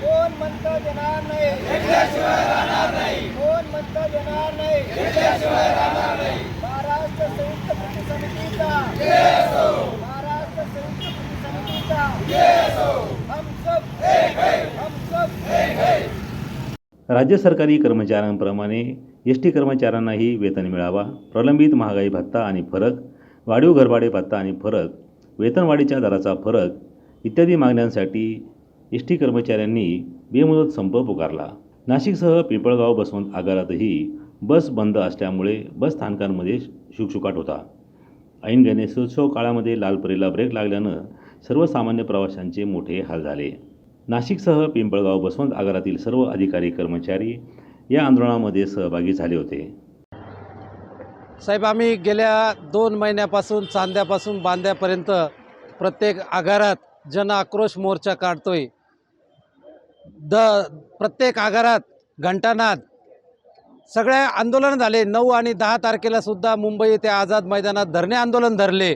कोण म्हणतं देणार नाही कोण म्हणतं देणार नाही महाराष्ट्र संयुक्त कृती समितीचा महाराष्ट्र संयुक्त कृती समितीचा हम सब हम सब राज्य सरकारी कर्मचाऱ्यांप्रमाणे एस टी कर्मचाऱ्यांनाही वेतन मिळावा. प्रलंबित महागाई भत्ता आणि फरक वाढीव घरभाडे भत्ता आणि फरक वेतनवाढीच्या दराचा फरक इत्यादी मागण्यांसाठी एस टी कर्मचाऱ्यांनी बेमुदत संप पुकारला. नाशिकसह पिंपळगाव बसवंत आगारातही बस बंद असल्यामुळे बस स्थानकांमध्ये शुकशुकाट होता. ऐन गणेशोत्सव काळामध्ये लालपरीला ब्रेक लागल्यानं सर्वसामान्य प्रवाशांचे मोठे हाल झाले. नाशिकसह पिंपळगाव बसवंत आगारातील सर्व अधिकारी कर्मचारी या आंदोलनामध्ये सहभागी झाले होते. साहेब आम्ही गेल्या दोन महिन्यापासून चांद्यापासून बांद्यापर्यंत प्रत्येक आगारात जन आक्रोश मोर्चा काढतोय. द प्रत्येक आगारात घंटानाद सगळ्या आंदोलन झाले. नऊ आणि दहा तारखेला सुद्धा मुंबई येथे आझाद मैदानात धरणे आंदोलन धरले.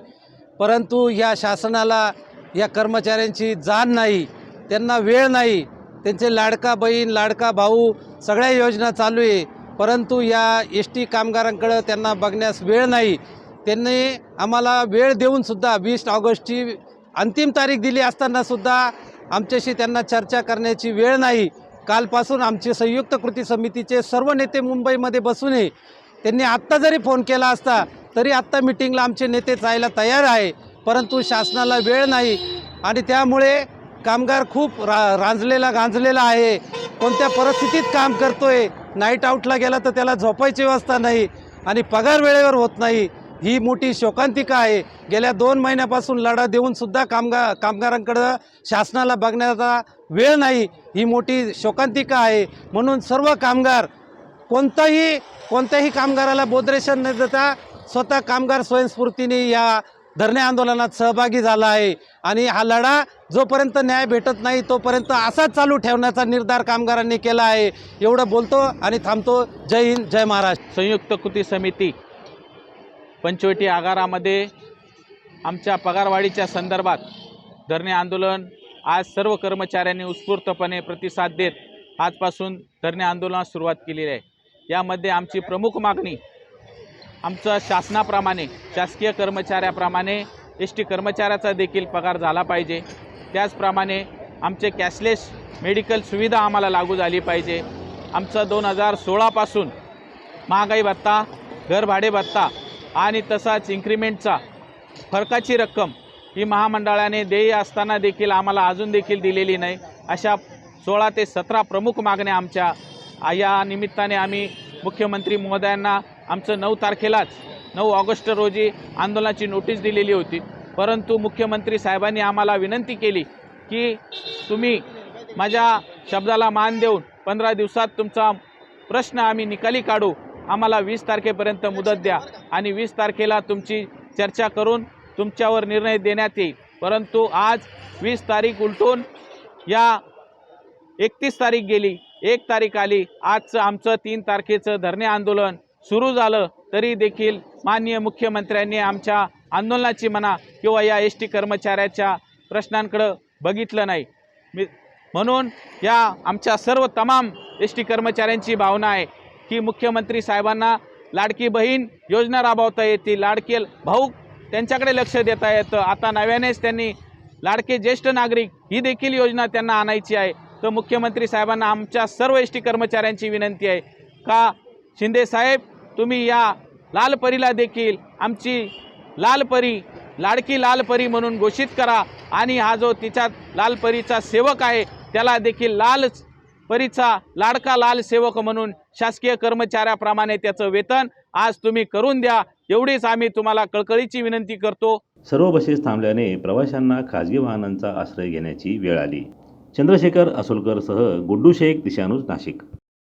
परंतु या शासनाला या कर्मचाऱ्यांची जाण नाही. त्यांना वेळ नाही. त्यांचे लाडका बहीण लाडका भाऊ सगळ्या योजना चालू आहे. परंतु या एस टी कामगारांकडं त्यांना बघण्यास वेळ नाही. त्यांनी आम्हाला वेळ देऊनसुद्धा वीस ऑगस्टची अंतिम तारीख दिली असतानासुद्धा आमच्याशी त्यांना चर्चा करण्याची वेळ नाही. कालपासून आमचे संयुक्त कृती समितीचे सर्व नेते मुंबईमध्ये बसून आहे. त्यांनी आत्ता जरी फोन केला असता तरी आत्ता मिटिंगला आमचे नेते जायला तयार आहे. परंतु शासनाला वेळ नाही आणि त्यामुळे कामगार खूप रा रांजलेला गांजलेला आहे. कोणत्या परिस्थितीत काम करतोय? नाईट आऊटला गेला तर त्याला झोपायची व्यवस्था नाही आणि पगार वेळेवर होत नाही. ही मोठी शोकांतिका आहे. गेल्या दोन महिन्यापासून लढा देऊनसुद्धा कामगार कामगारांकडं शासनाला बघण्याचा वेळ नाही. ही मोठी शोकांतिका आहे. म्हणून सर्व कामगार कोणताही कोणत्याही कामगाराला बोधरेशन न देता स्वतः कामगार स्वयंस्फूर्तीने या धरणे आंदोलनात सहभागी झाला आहे. आणि हा लढा जोपर्यंत न्याय भेटत नाही तोपर्यंत असाच चालू ठेवण्याचा निर्धार कामगारांनी केला आहे. एवढं बोलतो आणि थांबतो. जय हिंद जय महाराष्ट्र. संयुक्त कृती समिती पंचवटी आगारामध्ये आमच्या पगारवाढीच्या संदर्भात धरणे आंदोलन आज सर्व कर्मचाऱ्यांनी उत्स्फूर्तपणे प्रतिसाद देत आजपासून धरणे आंदोलनास सुरुवात केलेली आहे. यामध्ये आमची प्रमुख मागणी आमचं शासनाप्रमाणे शासकीय कर्मचाऱ्याप्रमाणे एस टी कर्मचाऱ्याचा देखील पगार झाला पाहिजे. त्याचप्रमाणे आमचे कॅशलेस मेडिकल सुविधा आम्हाला लागू झाली पाहिजे. आमचं दोन हजार सोळापासून महागाई भत्ता घरभाडे भत्ता आणि तसाच इन्क्रीमेंटचा फरकाची रक्कम ही महामंडळाने देय असताना देखील आम्हाला अजून देखील दिलेली नाही. अशा सोळा ते सतरा प्रमुख मागण्या आमच्या या निमित्ताने आम्ही मुख्यमंत्री महोदयांना आमचं नऊ तारखेलाच नऊ ऑगस्ट रोजी आंदोलनाची नोटीस दिलेली होती. परंतु मुख्यमंत्री साहेबांनी आम्हाला विनंती केली की तुम्ही माझ्या शब्दाला मान देऊन पंधरा दिवसात तुमचा प्रश्न आम्ही निकाली काढू. आम्हाला वीस तारखेपर्यंत मुदत द्या आणि वीस तारखेला तुमची चर्चा करून तुमच्यावर निर्णय देण्यात येईल. परंतु आज वीस तारीख उलटून या एकतीस तारीख गेली. एक तारीख आली. आजचं आमचं तीन तारखेचं धरणे आंदोलन सुरू झालं तरी देखील माननीय मुख्यमंत्र्यांनी आमच्या आंदोलनाची म्हणा किंवा या एस टी कर्मचाऱ्याच्या प्रश्नांकडं बघितलं नाही. मी म्हणून या आमच्या सर्व तमाम एस टी कर्मचाऱ्यांची भावना आहे की मुख्यमंत्री साहेबांना लाडकी बहीण योजना राबवता येतील लाडके भाऊ त्यांच्याकडे लक्ष देता येतं. आता नव्यानेच त्यांनी लाडके ज्येष्ठ नागरिक ही देखील योजना त्यांना आणायची आहे. तर मुख्यमंत्री साहेबांना आमच्या सर्व एस टी कर्मचाऱ्यांची विनंती आहे. का शिंदे साहेब तुम्ही या लालपरीला देखील आमची लालपरी लाडकी लालपरी म्हणून घोषित करा. आणि हा जो तिच्या लालपरीचा सेवक आहे त्याला देखील लाल परीचा लाडका लाल सेवक म्हणून शासकीय कर्मचाऱ्याप्रमाणे त्याचं वेतन आज तुम्ही करून द्या. एवढीच आम्ही तुम्हाला कळकळीची विनंती करतो. सर्व बसेस थांबल्याने प्रवाशांना खाजगी वाहनांचा आश्रय घेण्याची वेळ आली. चंद्रशेखर असोलकरसह गुड्डू शेख दिशानुज नाशिक.